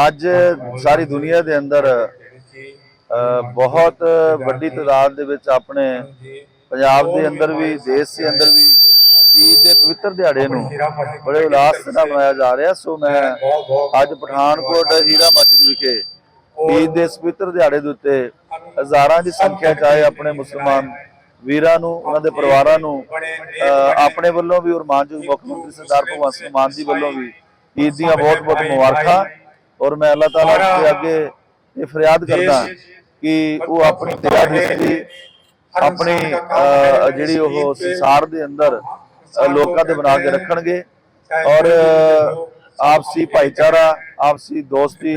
ਅੱਜ ਸਾਰੀ ਦੁਨੀਆ ਦੇ ਅੰਦਰ ਅ, ਬਹੁਤ ਵੱਡੀ ਤਾਦਾਦ ਦੇ ਵਿੱਚ ਆਪਣੇ ਪੰਜਾਬ ਦੇ ਅੰਦਰ ਵੀ ਦੇਸ਼ ਦੇ ਅੰਦਰ ਵੀ ਈਦ ਦੇ ਪਵਿੱਤਰ ਦਿਹਾੜੇ ਨੂੰ ਬੜੇ ਉਲਾਸ ਨਾਲ ਮਨਾਇਆ ਜਾ ਰਿਹਾ। ਸੋ ਮੈਂ ਅੱਜ ਪਠਾਨਕੋਟ ਹੀਰਾ ਮਸਜਿਦ ਵਿਖੇ ਈਦ ਦੇ ਪਵਿੱਤਰ ਦਿਹਾੜੇ ਦੇ ਉੱਤੇ ਹਜ਼ਾਰਾਂ ਦੀ ਸੰਖਿਆ ਚਾਹੇ ਆਪਣੇ ਮੁਸਲਮਾਨ ਵੀਰਾਂ ਨੂੰ ਉਹਨਾਂ ਦੇ ਪਰਿਵਾਰਾਂ ਨੂੰ ਅ, ਆਪਣੇ ਵੱਲੋਂ ਵੀ ਔਰ ਮਾਨਯੋਗ ਮੁੱਖ ਮੰਤਰੀ ਸਰਦਾਰ ਭਗਵੰਤ ਸਿੰਘ ਮਾਨ ਜੀ ਵੱਲੋਂ ਵੀ ਈਦ ਦੀਆਂ ਬਹੁਤ ਬਹੁਤ ਮੁਬਾਰਕਾਂ। ਔਰ ਮੈਂ ਅੱਲਾਹ ਤਾਲਾ ਦੇ ਅੱਗੇ ਇਹ ਫਰਿਆਦ ਕਰਦਾ ਕਿ ਉਹ ਆਪਣੀ ਦਇਆ ਦ੍ਰਿਸ਼ਟੀ ਆਪਣੀ ਜਿਹੜੀ ਉਹ ਸੰਸਾਰ ਦੇ ਅੰਦਰ ਲੋਕਾਂ ਦੇ ਬਣਾ ਕੇ ਰੱਖਣਗੇ। ਔਰ ਆਪਸੀ ਭਾਈਚਾਰਾ ਆਪਸੀ ਦੋਸਤੀ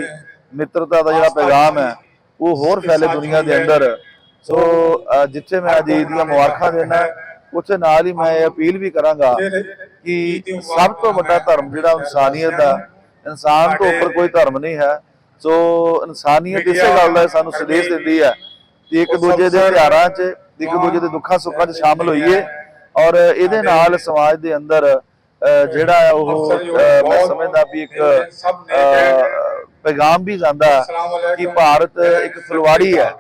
ਮਿੱਤਰਤਾ ਦਾ ਜਿਹੜਾ ਪੈਗਾਮ ਹੈ ਉਹ ਹੋਰ ਫੈਲੇ ਦੁਨੀਆ ਦੇ ਅੰਦਰ। ਸੋ ਜਿੱਥੇ ਮੈਂ ਅੱਜ ਈਦ ਦੀਆਂ ਮੁਬਾਰਕਾਂ ਦੇਣਾ ਉੱਥੇ ਨਾਲ ਹੀ ਮੈਂ ਇਹ ਅਪੀਲ ਵੀ ਕਰਾਂਗਾ ਕਿ ਸਭ ਤੋਂ ਵੱਡਾ ਧਰਮ ਜਿਹੜਾ ਇਨਸਾਨੀਅਤ ਦਾ ਇਨਸਾਨ ਤੋਂ ਉੱਪਰ ਕੋਈ ਧਰਮ ਨਹੀਂ ਹੈ ਸੋ ਇਨਸਾਨੀਅਤ ਇਸੇ ਗੱਲ ਦਾ ਸਾਨੂੰ ਸੰਦੇਸ਼ ਦਿੰਦੀ ਹੈ ਕਿ ਇੱਕ ਦੂਜੇ ਦੇ ਤਿਉਹਾਰਾਂ 'ਚ ਇੱਕ ਦੂਜੇ ਦੇ ਦੁੱਖਾਂ ਸੁੱਖਾਂ 'ਚ ਸ਼ਾਮਲ ਹੋਈਏ ਔਰ ਇਹਦੇ ਨਾਲ ਸਮਾਜ ਦੇ ਅੰਦਰ ਜਿਹੜਾ ਹੈ ਉਹ ਮੈਂ ਸਮਝਦਾ ਵੀ ਇੱਕ ਪੈਗਾਮ ਵੀ ਜਾਂਦਾ ਕਿ ਭਾਰਤ ਇੱਕ ਫੁਲਵਾੜੀ ਹੈ।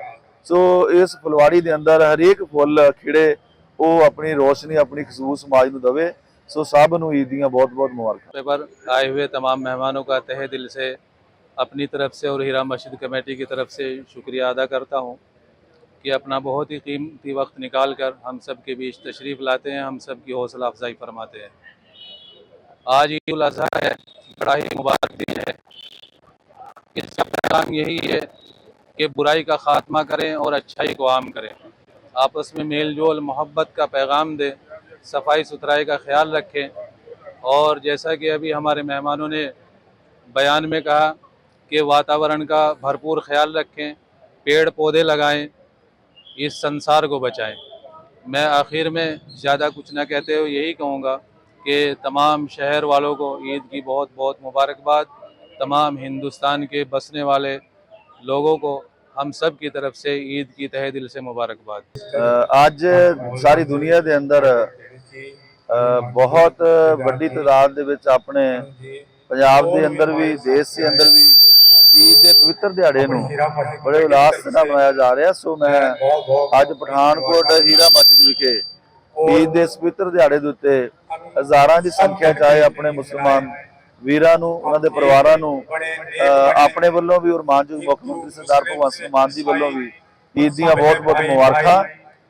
ਸੋ ਇਸ ਫੁਲਵਾੜੀ ਦੇ ਅੰਦਰ ਹਰੇਕ ਫੁੱਲ ਖਿੜੇ ਉਹ ਆਪਣੀ ਰੋਸ਼ਨੀ ਆਪਣੀ ਖੁਸ਼ਬੂ ਸਮਾਜ ਨੂੰ ਦਵੇ। سو صاحب نو عیدیاں بہت بہت مبارک پر آئے ہوئے تمام مہمانوں کا تہہ دل سے اپنی طرف سے اور ہیرا مسجد کمیٹی کی طرف سے شکریہ ادا کرتا ہوں کہ اپنا بہت ہی قیمتی وقت نکال کر ہم سب کے بیچ تشریف لاتے ہیں، ہم سب کی حوصلہ افزائی فرماتے ہیں۔ آج عید الاضحیٰ ہے، بڑا ہی مبارک دن ہے۔ اس کا پیغام یہی ہے کہ برائی کا خاتمہ کریں اور اچھائی کو عام کریں۔ آپس میں میل جول، محبت کا پیغام دیں۔ صفائی ستھرائی کا خیال رکھیں۔ اور جیسا کہ ابھی ہمارے مہمانوں نے بیان میں کہا کہ واتاورن کا بھرپور خیال رکھیں، پیڑ پودے لگائیں، اس سنسار کو بچائیں۔ میں آخر میں زیادہ کچھ نہ کہتے ہوئے یہی کہوں گا کہ تمام شہر والوں کو عید کی بہت بہت مبارکباد، تمام ہندوستان کے بسنے والے لوگوں کو ہم سب کی طرف سے عید کی تہ دل سے مبارکباد۔ آج ساری دنیا کے اندر ਬਹੁਤ ਵੱਡੀ ਤਾਦਾਦ ਦੇ ਵਿੱਚ ਆਪਣੇ ਪੰਜਾਬ ਦੇ ਅੰਦਰ ਵੀ ਦੇਸ਼ ਦੇ ਅੰਦਰ ਵੀ ਈਦ ਦੇ ਪਵਿੱਤਰ ਦਿਹਾੜੇ ਨੂੰ ਬੜੇ ਉਲਾਸ ਨਾਲ ਮਨਾਇਆ ਜਾ ਰਿਹਾ। ਸੋ ਮੈਂ ਅੱਜ ਪਠਾਨਕੋਟ ਹੀਰਾ ਮਸਜਿਦ ਵਿਖੇ ਈਦ ਦੇ ਪਵਿੱਤਰ ਦਿਹਾੜੇ ਦੇ ਉੱਤੇ ਹਜ਼ਾਰਾਂ ਦੀ ਸੰਖਿਆ ਚਾਹੇ ਆਪਣੇ ਮੁਸਲਮਾਨ ਵੀਰਾਂ ਨੂੰ ਉਹਨਾਂ ਦੇ ਪਰਿਵਾਰਾਂ ਨੂੰ ਅ, ਆਪਣੇ ਵੱਲੋਂ ਵੀ ਔਰ ਮਾਨਯੋਗ ਮੁੱਖ ਮੰਤਰੀ ਸਰਦਾਰ ਭਗਵੰਤ ਸਿੰਘ ਮਾਨ ਜੀ ਵੱਲੋਂ ਵੀ ਈਦ ਦੀਆਂ ਬਹੁਤ ਬਹੁਤ ਮੁਬਾਰਕਾਂ।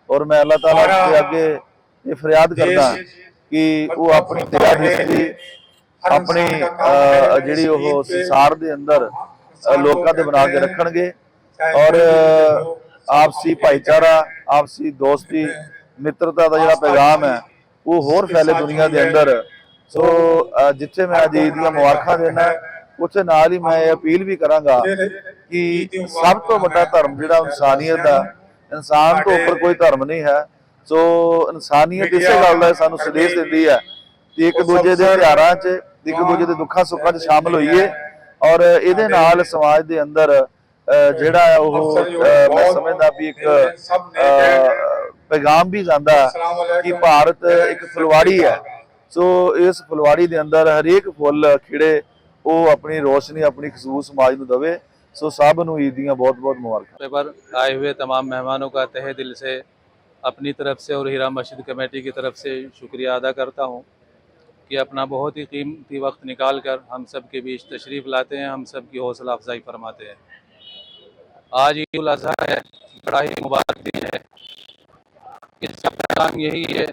ਔਰ ਮੈਂ ਅੱਲਾਹ ਤਾਲਾ ਦੇ ਅੱਗੇ ਇਹ ਫਰਿਆਦ ਕਰਦਾ ਕਿ ਉਹ ਆਪਣੀ ਦਇਆ ਦ੍ਰਿਸ਼ਟੀ ਆਪਣੀ ਜਿਹੜੀ ਉਹ ਸੰਸਾਰ ਦੇ ਅੰਦਰ ਲੋਕਾਂ ਦੇ ਬਣਾ ਕੇ ਰੱਖਣਗੇ। ਔਰ ਆਪਸੀ ਭਾਈਚਾਰਾ ਆਪਸੀ ਦੋਸਤੀ ਮਿੱਤਰਤਾ ਦਾ ਜਿਹੜਾ ਪੈਗਾਮ ਹੈ ਉਹ ਹੋਰ ਫੈਲੇ ਦੁਨੀਆ ਦੇ ਅੰਦਰ। ਸੋ ਜਿੱਥੇ ਮੈਂ ਅੱਜ ਦੀਆਂ ਮੁਬਾਰਕਾਂ ਦੇਣਾ ਉੱਥੇ ਨਾਲ ਹੀ ਮੈਂ ਅਪੀਲ ਵੀ ਕਰਾਂਗਾ ਕਿ ਸਭ ਤੋਂ ਵੱਡਾ ਧਰਮ ਜਿਹੜਾ ਇਨਸਾਨੀਅਤ ਦਾ ਇਨਸਾਨ ਤੋਂ ਉੱਪਰ ਕੋਈ ਧਰਮ ਨਹੀਂ ਹੈ। ਸੋ ਇਨਸਾਨੀਅਤ ਇਸੇ ਗੱਲ ਦਾ ਸਾਨੂੰ ਸੰਦੇਸ਼ ਦਿੰਦੀ ਹੈ ਕਿ ਇੱਕ ਦੂਜੇ ਦੇ ਤਿਉਹਾਰਾਂ 'ਚ ਇੱਕ ਦੂਜੇ ਦੇ ਦੁੱਖਾਂ ਸੁੱਖਾਂ 'ਚ ਸ਼ਾਮਲ ਹੋਈਏ ਔਰ ਇਹਦੇ ਨਾਲ ਸਮਾਜ ਦੇ ਅੰਦਰ ਅ, ਜਿਹੜਾ ਹੈ ਉਹ ਅ, ਮੈਂ ਸਮਝਦਾ ਵੀ ਇੱਕ ਅ, ਪੈਗਾਮ ਵੀ ਜਾਂਦਾ ਹੈ ਕਿ ਭਾਰਤ ਇੱਕ ਫੁਲਵਾੜੀ ਹੈ ਸੋ ਇਸ ਫੁਲਵਾੜੀ ਦੇ ਅੰਦਰ ਹਰੇਕ ਫੁੱਲ ਖਿੜੇ ਉਹ ਆਪਣੀ ਰੋਸ਼ਨੀ ਆਪਣੀ ਖੁਸ਼ਬੂ ਸਮਾਜ ਨੂੰ ਦਵੇ ਸੋ ਸਭ ਨੂੰ ਈਦ ਦੀਆਂ ਬਹੁਤ ਬਹੁਤ ਮੁਬਾਰਕਾਂ मौके पर आए हुए तमाम मेहमानों اپنی طرف سے اور ہیرا مسجد کمیٹی کی طرف سے شکریہ ادا کرتا ہوں کہ اپنا بہت ہی قیمتی وقت نکال کر ہم سب کے بیچ تشریف لاتے ہیں، ہم سب کی حوصلہ افزائی فرماتے ہیں۔ آج عید الاضحیٰ ہے، بڑا ہی مبارک دن ہے۔ اس کا پیغام یہی ہے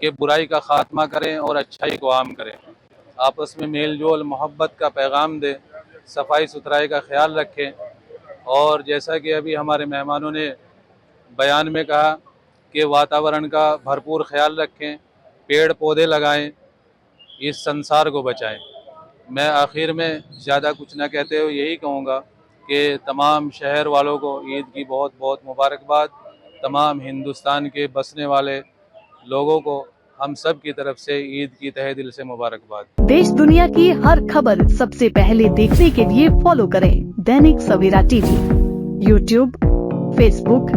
کہ برائی کا خاتمہ کریں اور اچھائی کو عام کریں۔ آپس میں میل جول، محبت کا پیغام دیں، صفائی ستھرائی کا خیال رکھیں۔ اور جیسا کہ ابھی ہمارے مہمانوں نے بیان میں کہا کہ واتاورن کا بھرپور خیال رکھیں، پیڑ پودے لگائیں، اس سنسار کو بچائیں۔ میں آخر میں زیادہ کچھ نہ کہتے ہوئے یہی کہوں گا کہ تمام شہر والوں کو عید کی بہت بہت مبارکباد۔ تمام ہندوستان کے بسنے والے لوگوں کو ہم سب کی طرف سے عید کی تہ دل سے مبارکباد۔ دیش دنیا کی ہر خبر سب سے پہلے دیکھنے کے لیے فالو کریں Dainik Savera T V, YouTube, Facebook.